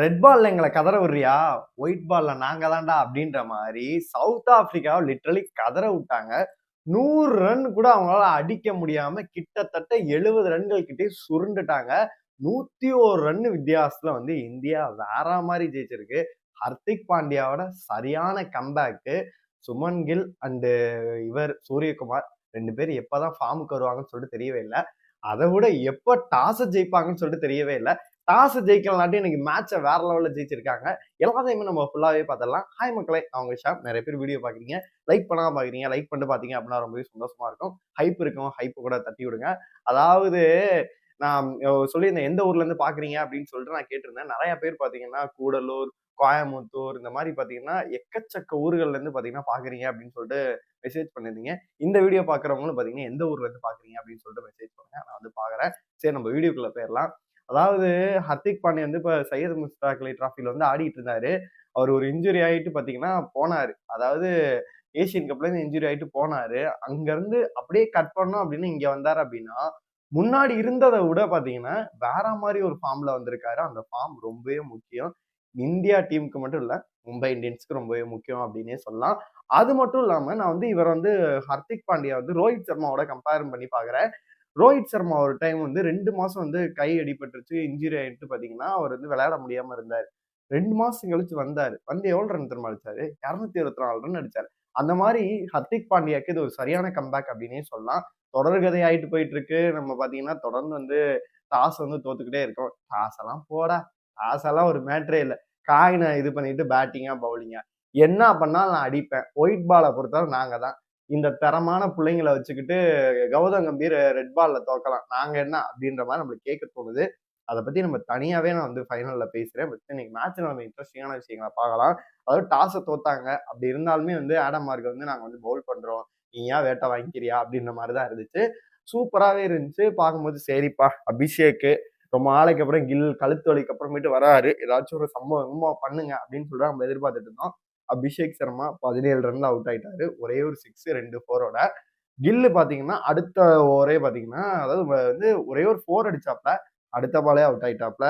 Red பால்ல எங்களை கதற விடுறியா? ஒயிட் பால்ல நாங்க தான்டா அப்படின்ற மாதிரி சவுத் ஆப்பிரிக்காவை லிட்ரலி கதற விட்டாங்க. நூறு ரன் கூட அவங்களால அடிக்க முடியாம கிட்டத்தட்ட எழுபது ரன்கள் கிட்டே சுருண்டுட்டாங்க. நூத்தி ஒரு ரன் வித்தியாசத்துல வந்து இந்தியா வேற மாதிரி ஜெயிச்சிருக்கு. ஹர்திக் பாண்டியாவோட சரியான கம்பேக்கு சுமன் கில் அண்டு இவர் சூரியகுமார் ரெண்டு பேர் எப்பதான் ஃபார்முக்கு வருவாங்கன்னு சொல்லிட்டு தெரியவே இல்லை. அதை விட எப்போ டாஸை ஜெயிப்பாங்கன்னு சொல்லிட்டு தெரியவே இல்லை. டாஸ் ஜெயிக்கலனாட்டி இன்னைக்கு மேட்சை வேற லெவலில் ஜெயிச்சிருக்காங்க. எல்லாத்தையுமே நம்ம ஃபுல்லாகவே பார்த்துடலாம். ஹாய் மக்களை அவங்க ஷாப் நிறைய பேர் வீடியோ பார்க்குறீங்க. லைக் பண்ணாம பார்க்குறீங்க. லைக் பண்ணிட்டு பார்த்தீங்க அப்படின்னா ரொம்பவே சந்தோஷமா இருக்கும். ஹைப் இருக்கும். ஹைப்பு கூட தட்டி விடுங்க. அதாவது நான் சொல்லியிருந்தேன் எந்த ஊர்ல இருந்து பாக்குறீங்க அப்படின்னு சொல்லிட்டு நான் கேட்டிருந்தேன். நிறைய பேர் பாத்தீங்கன்னா கூடலூர் கோயமுத்தூர் இந்த மாதிரி பாத்தீங்கன்னா எக்கச்சக்க ஊர்கள்ல இருந்து பாத்தீங்கன்னா பாக்குறீங்க அப்படின்னு சொல்லிட்டு மெசேஜ் பண்ணிருந்தீங்க இந்த வீடியோ பாக்குறவங்களும் பாத்தீங்கன்னா எந்த ஊர்ல இருந்து பாக்குறீங்க அப்படின்னு சொல்லிட்டு மெசேஜ் பண்ணுங்க. நான் வந்து பாக்குறேன் சரி நம்ம வீடியோக்குள்ள போயிடலாம். அதாவது ஹர்திக் பாண்டிய வந்து இப்போ சையத் முஸ்தாக் அலி டிராஃபில வந்து ஆடிட்டு இருந்தாரு. அவர் ஒரு இன்ஜுரி ஆகிட்டு பார்த்தீங்கன்னா போனார். அதாவது ஏசியன் கப்ல இருந்து இன்ஜுரி ஆகிட்டு போனாரு. அங்கேருந்து அப்படியே கட் பண்ணோம் அப்படின்னு இங்கே வந்தார் அப்படின்னா முன்னாடி இருந்ததை விட பார்த்தீங்கன்னா வேற மாதிரி ஒரு ஃபார்மில் வந்திருக்காரு. அந்த ஃபார்ம் ரொம்பவே முக்கியம். இந்தியா டீமுக்கு மட்டும் இல்லை மும்பை இந்தியன்ஸ்க்கு ரொம்பவே முக்கியம் அப்படின்னே சொல்லலாம். அது மட்டும் இல்லாமல் நான் வந்து இவர் வந்து ஹர்திக் பாண்டியா வந்து ரோஹித் சர்மாவோட கம்பேர் பண்ணி பார்க்குறேன் ரோஹித் சர்மா ஒரு டைம் வந்து ரெண்டு மாசம் வந்து கை அடிபட்டுருச்சு இன்ஜுரி ஆகிட்டு பாத்தீங்கன்னா அவர் வந்து விளையாட முடியாம இருந்தார். ரெண்டு மாசம் கழிச்சு வந்தார். வந்து எவ்வளவு ரன் திரும்ப அடிச்சாரு? இரநூத்தி இருபத்தி நாலு ரன் அடிச்சாரு. அந்த மாதிரி ஹர்திக் பாண்டியாக்கு இது ஒரு சரியான கம்பேக் அப்படின்னே சொல்லலாம். தொடர்கதை ஆயிட்டு போயிட்டு இருக்கு நம்ம பாத்தீங்கன்னா தொடர்ந்து வந்து டாஸ் வந்து தோத்துக்கிட்டே இருக்கோம். டாஸ் எல்லாம் போடா. டாஸ் எல்லாம் ஒரு மேட்ரே இல்லை. காயினை இது பண்ணிட்டு பேட்டிங்கா பவுலிங்கா என்ன பண்ணாலும் நான் அடிப்பேன். ஒயிட் பாலை பொறுத்தவரை நாங்க தான் இந்த தரமான பிள்ளைங்களை வச்சுக்கிட்டு கௌதம் கம்பீர் ரெட் பால்ல தோக்கலாம். நாங்க என்ன? அப்படின்ற மாதிரி நம்மளுக்கு கேட்க தோணுது. அதை பத்தி நம்ம தனியாவே நான் வந்து ஃபைனல்ல பேசுறேன். பட் இன்னைக்கு மேட்ச்ல நம்ம இன்ட்ரெஸ்டிங்கான விஷயங்களை பார்க்கலாம். அதாவது டாஸை தோத்தாங்க. அப்படி இருந்தாலுமே வந்து ஆடம் மார்க்கை வந்து நாங்கள் வந்து பவுல் பண்றோம். நீ ஏன் வேட்டை வாங்கிக்கிறியா? அப்படின்ற மாதிரி தான் இருந்துச்சு. சூப்பராகவே இருந்துச்சு. பார்க்கும்போது சரிப்பா அபிஷேக்கு. ரொம்ப நாளைக்கு அப்புறம் கில் கழுத்து வலிக்கு அப்புறமேட்டு வராரு. ஏதாச்சும் ஒரு சம்பவம் பண்ணுங்க அப்படின்னு சொல்லிட்டு நம்ம எதிர்பார்த்துட்டு இருந்தோம். அபிஷேக் சர்மா பதினேழு ரன்ல அவுட் ஆயிட்டாரு. ஒரே ஒரு சிக்ஸ் ரெண்டு ஃபோரோட கில்லு பாத்தீங்கன்னா அடுத்த ஓவரே பாத்தீங்கன்னா அதாவது வந்து ஒரே ஒரு ஃபோர் அடிச்சாப்ல. அடுத்த பாலே அவுட் ஆயிட்டாப்ல.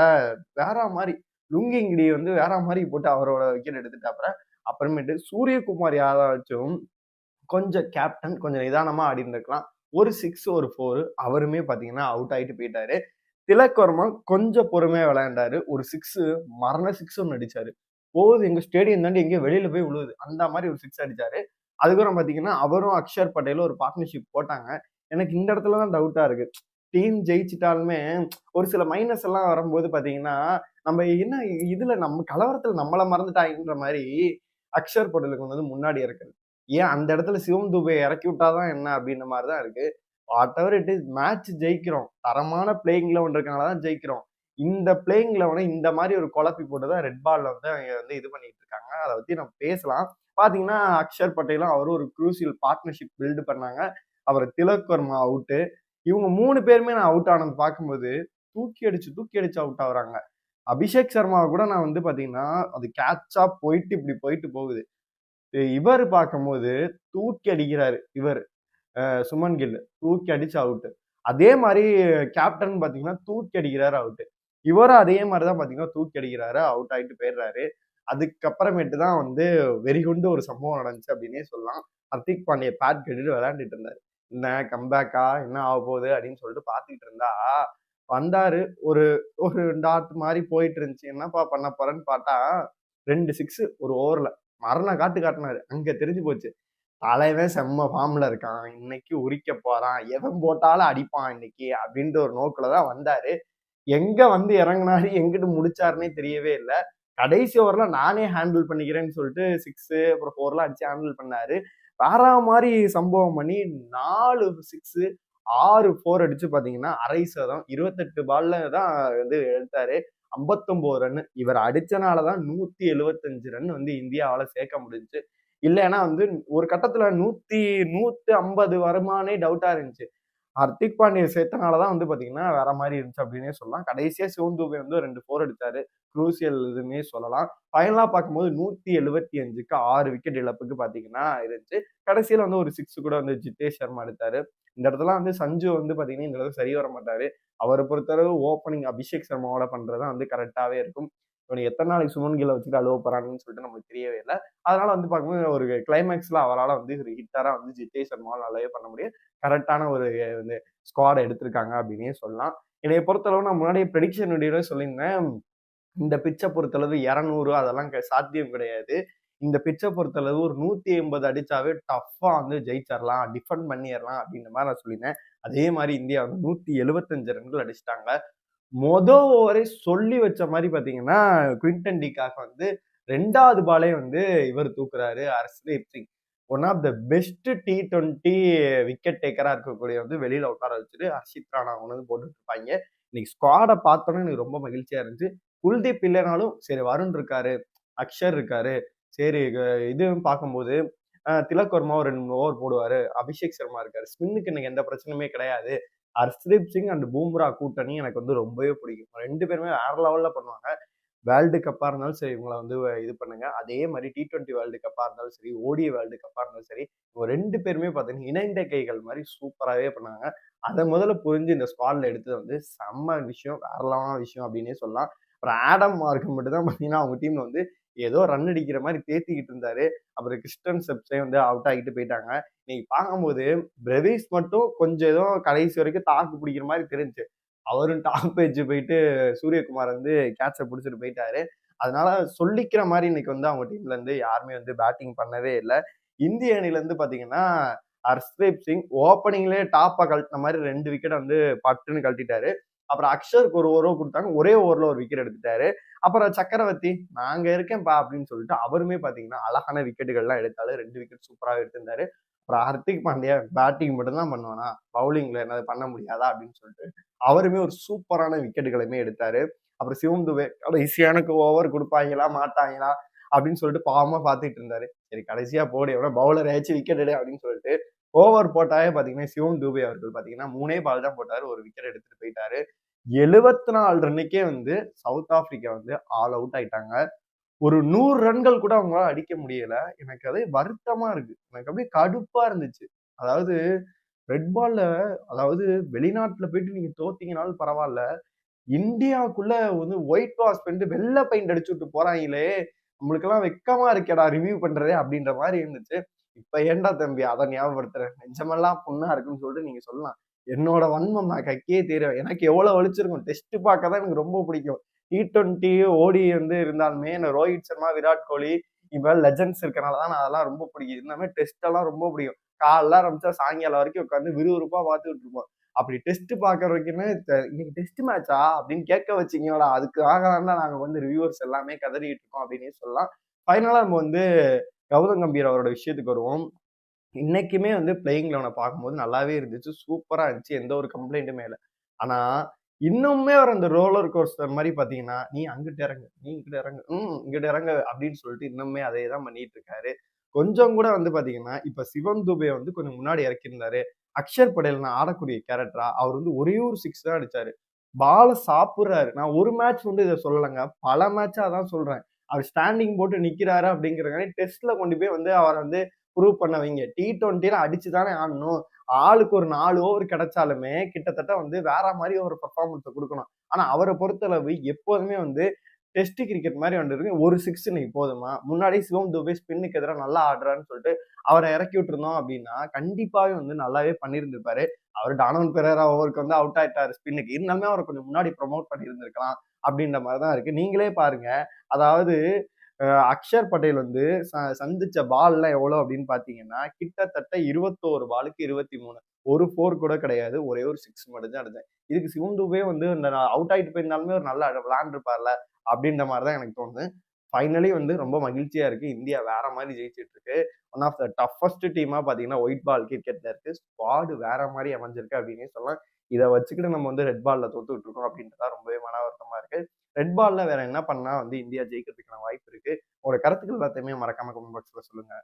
வேற மாதிரி லுங்கிங்கிடி வந்து வேற மாதிரி போட்டு அவரோட விக்கெட் எடுத்துட்டாப்புல அப்புறமேட்டு சூரியகுமார் யாராச்சும் கொஞ்சம் கேப்டன் கொஞ்சம் நிதானமா ஆடி இருந்திருக்கலாம் ஒரு சிக்ஸ் ஒரு ஃபோர் அவருமே பாத்தீங்கன்னா அவுட் ஆயிட்டு போயிட்டாரு. திலக் வர்மா கொஞ்சம் பொறுமையா விளையாண்டாரு. ஒரு சிக்ஸ் மரண சிக்ஸ் ஒன்று அடிச்சாரு. போகுது. எங்க ஸ்டேடியம் தாண்டி எங்கேயோ வெளியில போய் விழுவுது அந்த மாதிரி ஒரு சிக்ஸ் அடிச்சாரு. அதுக்கப்புறம் பாத்தீங்கன்னா அவரும் அக்ஷர் பட்டேலும் ஒரு பார்ட்னர்ஷிப் போட்டாங்க. எனக்கு இந்த இடத்துல தான் டவுட்டா இருக்கு. டீம் ஜெயிச்சிட்டாலுமே ஒரு சில மைனஸ் எல்லாம் வரும்போது பாத்தீங்கன்னா நம்ம என்ன இதுல நம்ம கலவரத்துல நம்மள மறந்துட்டாங்கன்ற மாதிரி அக்ஷர் பட்டேலுக்கு வந்து முன்னாடி இருக்குது ஏன் அந்த இடத்துல சிவம் துபை இறக்கி விட்டாதான் என்ன அப்படின்ற மாதிரி தான் இருக்கு. What ever it is match ஜெயிக்கிறோம். தரமான பிளேயிங் லெவன் இருக்கனால தான் ஜெயிக்கிறோம். இந்த பிளேயிங் லெவனை இந்த மாதிரி ஒரு குழப்பி போட்டு தான் ரெட் பால்ல வந்து அவங்க வந்து இது பண்ணிட்டு இருக்காங்க. அதை பத்தி நம்ம பேசலாம். பாத்தீங்கன்னா அக்ஷர் பட்டேலும் அவரும் ஒரு குரூசியல் பார்ட்னர்ஷிப் பில்டு பண்ணாங்க. அவர் திலக் வர்மா அவுட்டு இவங்க மூணு பேருமே நான் அவுட் ஆனது பார்க்கும்போது தூக்கி அடிச்சு தூக்கி அடிச்சு அவுட் ஆகுறாங்க. அபிஷேக் சர்மாவை கூட நான் வந்து பாத்தீங்கன்னா அது கேட்சா போயிட்டு இப்படி போயிட்டு போகுது. இவர் பார்க்கும்போது தூக்கி அடிக்கிறாரு இவர். சுமன் கில் தூக்கி அடிச்சு அவுட்டு அதே மாதிரி கேப்டன் பாத்தீங்கன்னா தூக்கி அடிக்கிறாரு அவுட்டு இவரும் அதே மாதிரி தான் பார்த்தீங்கன்னா தூக்கி அடிக்கிறாரு அவுட் ஆகிட்டு போயிடுறாரு. அதுக்கப்புறமேட்டு தான் வந்து வெறிகுண்டு ஒரு சம்பவம் நடந்துச்சு அப்படின்னே சொல்லலாம். ஹர்திக் பாண்டிய பேட் கட்டிட்டு விளையாண்டுட்டு இருந்தாரு. என்ன கம்பேக்கா என்ன ஆக போகுது? அப்படின்னு சொல்லிட்டு பார்த்துக்கிட்டு இருந்தா வந்தாரு. ஒரு ஒரு டாட் மாதிரி போயிட்டு இருந்துச்சு. என்னப்பா பண்ண போறேன்னு பார்த்தா ரெண்டு சிக்ஸ் ஒரு ஓவரில் மரண காட்டு காட்டினாரு. அங்கே தெரிஞ்சு போச்சு தலைவன் செம்ம ஃபார்ம்ல இருக்கான். இன்னைக்கு உரிக்க போறான். எவன் போட்டாலும் அடிப்பான் இன்னைக்கு அப்படின்ற ஒரு நோக்கில் தான் வந்தாரு. எங்க வந்து இறங்கினாரு எங்கிட்டு முடிச்சாருன்னே தெரியவே இல்லை. கடைசி ஓவர்ல நானே ஹேண்டில் பண்ணிக்கிறேன்னு சொல்லிட்டு சிக்ஸ் அப்புறம் ஃபோர்லாம் அடிச்சு ஹேண்டில் பண்ணாரு. வேற மாதிரி சம்பவம் பண்ணி நாலு சிக்ஸ் ஆறு ஃபோர் அடிச்சு பாத்தீங்கன்னா அரை சதம் இருபத்தெட்டு பால்ல தான் வந்து எடுத்தாரு. ஐம்பத்தொம்போது ரன் இவர் அடிச்சனாலதான் நூத்தி எழுபத்தஞ்சு ரன் வந்து இந்தியாவால் சேர்க்க முடிஞ்சு. இல்லைன்னா வந்து ஒரு கட்டத்துல நூத்தி நூத்தி ஐம்பது வருமானே டவுட்டா இருந்துச்சு. ஹர்திக் பாண்டிய சேர்த்தனால தான் வந்து பார்த்தீங்கன்னா வேற மாதிரி இருந்துச்சு அப்படின்னே சொல்லலாம். கடைசியாக சிவன் தூபை வந்து ரெண்டு ஃபோர் அடித்தாரு குரூசியல் இதுன்னே சொல்லலாம். ஃபைனலாக பார்க்கும்போது நூற்றி எழுபத்தி அஞ்சுக்கு ஆறு விக்கெட் இழப்புக்கு பார்த்தீங்கன்னா இருந்துச்சு. கடைசியில் வந்து ஒரு சிக்ஸ் கூட வந்து ஜித்தேஷ் சர்மா எடுத்தாரு இந்த இடத்துல வந்து சஞ்சு வந்து பார்த்தீங்கன்னா இந்த இடத்துல சரி வர மாட்டாரு. அவரை பொறுத்தளவு ஓப்பனிங் அபிஷேக் சர்மாவோட பண்ணுறது தான் வந்து கரெக்டாகவே இருக்கும். இவனை எத்தனை நாளைக்கு சுமன் கீழே வச்சுட்டு அழுவ போறாங்கன்னு சொல்லிட்டு நமக்கு தெரியவே இல்லை. அதனால வந்து பார்க்கும்போது ஒரு கிளைமேக்ஸ்ல அவரால் வந்து ஒரு ஹிட்டரா வந்து ஜித்தேஷ் சர்மாவால் நல்லாவே பண்ண முடியும். கரெக்டான ஒரு வந்து ஸ்குவாட் எடுத்திருக்காங்க அப்படின்னே சொல்லலாம். என்னைய பொறுத்தளவு நான் முன்னாடியே ப்ரெடிக்ஷன் வீடியோவே சொல்லியிருந்தேன். இந்த பிச்சை பொறுத்தளவு இரநூறு அதெல்லாம் க- சாத்தியம் கிடையாது. இந்த பிச்சை பொறுத்தளவு ஒரு நூத்தி எண்பது அடிச்சாவே டஃப்பா வந்து ஜெயிச்சிடலாம் டிஃபெண்ட் பண்ணிடலாம் அப்படின்ற மாதிரி நான் சொல்லியிருந்தேன். அதே மாதிரி இந்தியா வந்து நூத்தி எழுபத்தஞ்சு ரன்கள் அடிச்சிட்டாங்க. மொத ஓவரே சொல்லி வச்ச மாதிரி பார்த்தீங்கன்னா குவிண்டன் டிகாக் வந்து ரெண்டாவது பாலே வந்து இவர் தூக்குறாரு Harshdeep Singh. One of the best T twenty wicket டேக்கராக இருக்கக்கூடிய வந்து வெளியில் உட்கார வச்சுட்டு ஹர்ஷித் ராணா கொண்டு வந்து போட்டுட்டு இருப்பாங்க இன்னைக்கு ஸ்குவாடை பார்த்தோன்னே எனக்கு ரொம்ப மகிழ்ச்சியா இருந்துச்சு. குல்தீப் இல்லைனாலும் சரி வருண் இருக்காரு அக்ஷர் இருக்காரு சரி இதுவும் பார்க்கும்போது திலக் வர்மா ஒரு ரெண்டு மூணு ஓவர் போடுவாரு அபிஷேக் சர்மா இருக்காரு. ஸ்பின்னுக்கு இன்னைக்கு எந்த பிரச்சனையுமே கிடையாது. ஹர்ஷ்தீப் சிங் அண்ட் பூம்ரா கூட்டணி எனக்கு வந்து ரொம்பவே பிடிக்கும். ரெண்டு பேருமே வேற லெவலில் பண்ணுவாங்க. வேர்ல்டு கப்பாக இருந்தாலும் சரி இவங்களை வந்து இது பண்ணுங்க. அதே மாதிரி டி ட்வெண்ட்டி வேர்ல்டு கப்பாக இருந்தாலும் சரி ஓடிய வேர்ல்டு கப்பாக இருந்தாலும் சரி இவங்க ரெண்டு பேருமே பார்த்தீங்கன்னா இணைந்த கைகள் மாதிரி சூப்பராகவே பண்ணாங்க அதை முதல்ல புரிஞ்சு இந்த ஸ்குவாடில் எடுத்தது வந்து செம்ம விஷயம் வேற லெவலான விஷயம் அப்படின்னே சொல்லலாம். அப்புறம் ஆடம் மார்க்கு மட்டும் தான் பார்த்தீங்கன்னா அவங்க டீமில் வந்து ஏதோ ரன் அடிக்கிற மாதிரி தேத்திக்கிட்டு இருந்தாரு. அப்புறம் கிறிஸ்டன் செப்ஸே வந்து அவுட் ஆகிட்டு போயிட்டாங்க. நீங்க பார்க்கும்போது பிரதீஸ் மட்டும் கொஞ்சம் ஏதோ கடைசி வரைக்கும் தாக்கு பிடிக்கிற மாதிரி தெரிஞ்சு அவரும் டாப் பேஜ் போயிட்டு சூரியகுமார் வந்து கேட்சை பிடிச்சிட்டு போயிட்டாரு. அதனால சொல்லிக்கிற மாதிரி இன்னைக்கு வந்து அவங்க டீம்ல இருந்து யாருமே வந்து பேட்டிங் பண்ணவே இல்லை. இந்திய அணில இருந்து பாத்தீங்கன்னா ஹர்ஷ்தீப் சிங் ஓப்பனிங்லேயே டாப்பா கழட்டின மாதிரி ரெண்டு விக்கெட் வந்து பட்டுன்னு கழட்டிட்டாரு. அப்புறம் அக்ஷருக்கு ஒரு ஓவர் கொடுத்தாங்க. ஒரே ஓவரில் ஒரு விக்கெட் எடுத்துட்டாரு. அப்புறம் சக்கரவர்த்தி நாங்கள் இருக்கேன்ப்பா அப்படின்னு சொல்லிட்டு அவருமே பார்த்தீங்கன்னா அழகான விக்கெட்டுகள்லாம் எடுத்தாலும் ரெண்டு விக்கெட் சூப்பராக எடுத்திருந்தாரு. அப்புறம் ஹர்திக் பாண்டியா பேட்டிங் மட்டும்தான் பண்ணுவானா? பவுலிங்ல என்ன பண்ண முடியாதா? அப்படின்னு சொல்லிட்டு அவருமே ஒரு சூப்பரான விக்கெட்டுகளுமே எடுத்தாரு. அப்புறம் சிவம் துபே கடைசியா ஓவர் கொடுப்பாங்களா? மாட்டாங்களா? அப்படின்னு சொல்லிட்டு பாவமா பார்த்துட்டு இருந்தாரு. சரி கடைசியா போடு. எவ்வளோ பவுலர் ஏச்சு விக்கெட் எடு அப்படின்னு சொல்லிட்டு ஓவர் போட்டாவே பார்த்தீங்கன்னா சிவம் தூபே அவர்கள் பார்த்தீங்கன்னா மூணே பால் தான் போட்டார் ஒரு விக்கெட் எடுத்துட்டு போயிட்டாரு. எழுபத்தி நாலு ரன்னுக்கே வந்து சவுத் ஆப்பிரிக்கா வந்து ஆல் அவுட் ஆயிட்டாங்க. ஒரு நூறு ரன்கள் கூட அவங்களால அடிக்க முடியல. எனக்கு அது வருத்தமா இருக்கு. எனக்கு அப்படியே கடுப்பா இருந்துச்சு. அதாவது ரெட் பால்ல அதாவது வெளிநாட்டுல போயிட்டு நீங்க தோத்தீங்கனாலும் பரவாயில்ல. இந்தியாவுக்குள்ள வந்து ஒயிட் வாஷ் பண்ணிட்டு வெள்ளை பெயிண்ட் அடிச்சு விட்டு போறாங்களே. நம்மளுக்கெல்லாம் வெக்கமா இருக்கேடா ரிவ்யூ பண்றதே அப்படின்ற மாதிரி இருந்துச்சு. இப்ப ஏன்டா தம்பி அதை ஞாபகப்படுத்துறேன் நெஞ்சமெல்லாம் புண்ணா இருக்குன்னு சொல்லிட்டு நீங்க சொல்லலாம். என்னோட வன்மம் நான் கக்கியே தீருவேன் எனக்கு எவ்வளவு வலிச்சிருக்கும் டெஸ்ட் பார்க்க தான் எனக்கு ரொம்ப பிடிக்கும். டி ட்வெண்ட்டி ஓடி வந்து இருந்தாலுமே என்ன ரோஹித் சர்மா விராட் கோலி இவ லெஜண்ட்ஸ் இருக்கனால தான் நான் அதெல்லாம் ரொம்ப பிடிக்கும். இருந்தாலுமே டெஸ்ட் எல்லாம் ரொம்ப பிடிக்கும். காலைல ஆரம்பிச்சா சாயங்காலம் வரைக்கும் உட்காந்து விறுவிறுப்பா பார்த்துக்கிட்டு இருப்போம். அப்படி டெஸ்ட் பார்க்குற வரைக்குமே இன்னைக்கு டெஸ்ட் மேட்சா அப்படின்னு கேட்க வச்சிங்களா அதுக்காக தான் நாங்கள் வந்து ரிவ்யூவர்ஸ் எல்லாமே கதறிட்டு இருக்கோம் அப்படின்னே சொல்லலாம். ஃபைனலாக நம்ம வந்து கௌதம் கம்பீர் அவரோட விஷயத்துக்கு வருவோம். இன்னைக்குமே வந்து பிளேயிங் லெவனை பார்க்கும்போது நல்லாவே இருந்துச்சு. சூப்பராக இருந்துச்சு. எந்த ஒரு கம்ப்ளைண்ட்டுமே இல்லை. ஆனால் இன்னுமே அவர் அந்த ரோலர் கோஸ்டர் மாதிரி பார்த்தீங்கன்னா நீ அங்கிட்ட இறங்கு. நீ இங்கிட்ட இறங்கு. ம் இங்கிட்டு இறங்கு. அப்படின்னு சொல்லிட்டு இன்னுமே அதே தான் பண்ணிட்டு இருக்காரு. கொஞ்சம் கூட வந்து பார்த்தீங்கன்னா இப்போ சிவம் துபே வந்து கொஞ்சம் முன்னாடி இறக்கியிருந்தாரு. அக்ஷர் படேல் நான் ஆடக்கூடிய கேரக்டரா அவர் வந்து ஒரே ஒரு சிக்ஸ் தான் அடிச்சாரு. பால சாப்பிட்றாரு. நான் ஒரு மேட்ச் வந்து இதை சொல்லலைங்க. பல மேட்சாக தான் சொல்கிறேன் அவர் ஸ்டாண்டிங் போட்டு நிக்கிறாரு அப்படிங்கிறதுனால டெஸ்ட்ல கொண்டு போய் வந்து அவரை வந்து ப்ரூவ் பண்ண வைங்க. டி டுவெண்ட்டில அடிச்சு தானே ஆடணும். ஆளுக்கு ஒரு நாலு ஓவர் கிடைச்சாலுமே கிட்டத்தட்ட வந்து வேற மாதிரி ஒரு பெர்ஃபார்மன்ஸை கொடுக்கணும். ஆனா அவரை பொறுத்தளவு எப்போதுமே வந்து டெஸ்ட் கிரிக்கெட் மாதிரி வந்துருக்கு. ஒரு சிக்ஸ் இன்னைக்கு போதுமா? முன்னாடி சிவம் துபே ஸ்பின்னுக்கு எதிராக நல்லா ஆடுறான்னு சொல்லிட்டு அவரை இறக்கி விட்டுருந்தோம் அப்படின்னா கண்டிப்பாகவே வந்து நல்லாவே பண்ணியிருந்திருப்பாரு. அவர் டானவன் பெரேரா ஓவருக்கு வந்து அவுட் ஆயிட்டாரு ஸ்பின்னுக்கு இருந்தாலுமே அவரை கொஞ்சம் முன்னாடி ப்ரொமோட் பண்ணியிருந்திருக்கலாம். அப்படின்ற மாதிரி தான் இருக்கு. நீங்களே பாருங்க. அதாவது அக்ஷர் பட்டேல் வந்து ச- சந்திச்ச பால்லாம் எவ்வளவு அப்படின்னு பாத்தீங்கன்னா கிட்டத்தட்ட இருபத்தோரு பாலுக்கு இருபத்தி மூணு ஒரு ஃபோர் கூட கிடையாது. ஒரே ஒரு சிக்ஸ் மட்டும் தான் அடிச்சேன் இதுக்கு சிவம் துபே வந்து இந்த அவுட் ஆயிட்டு போயிருந்தாலுமே ஒரு நல்ல விளாண்டுருப்பார்ல அப்படின்ற மாதிரி தான் எனக்கு தோணுது. ஃபைனலி வந்து ரொம்ப மகிழ்ச்சியா இருக்கு. இந்தியா வேற மாதிரி ஜெயிச்சிட்டு இருக்கு ஒன் ஆஃப் த டஃபஸ்ட் டீமா பாத்தீங்கன்னா ஒயிட் பால் கிரிக்கெட்ல இருக்கு. ஸ்குவாடு வேற மாதிரி அமைஞ்சிருக்கு அப்படின்னே சொல்லலாம். இதை வச்சுக்கிட்டு நம்ம வந்து ரெட் பால்ல தோத்துக்கிட்டு இருக்கோம் அப்படின்றதா ரொம்பவே மன வருத்தமா இருக்கு. ரெட் பால்ல வேற என்ன பண்ணா வந்து இந்தியா ஜெயிக்கிறதுக்கான வாய்ப்பு இருக்கு? உங்களோட கருத்துக்கள் எல்லாத்தையுமே மறக்காம கமெண்ட் பாக்ஸ்ல சொல்லுங்க.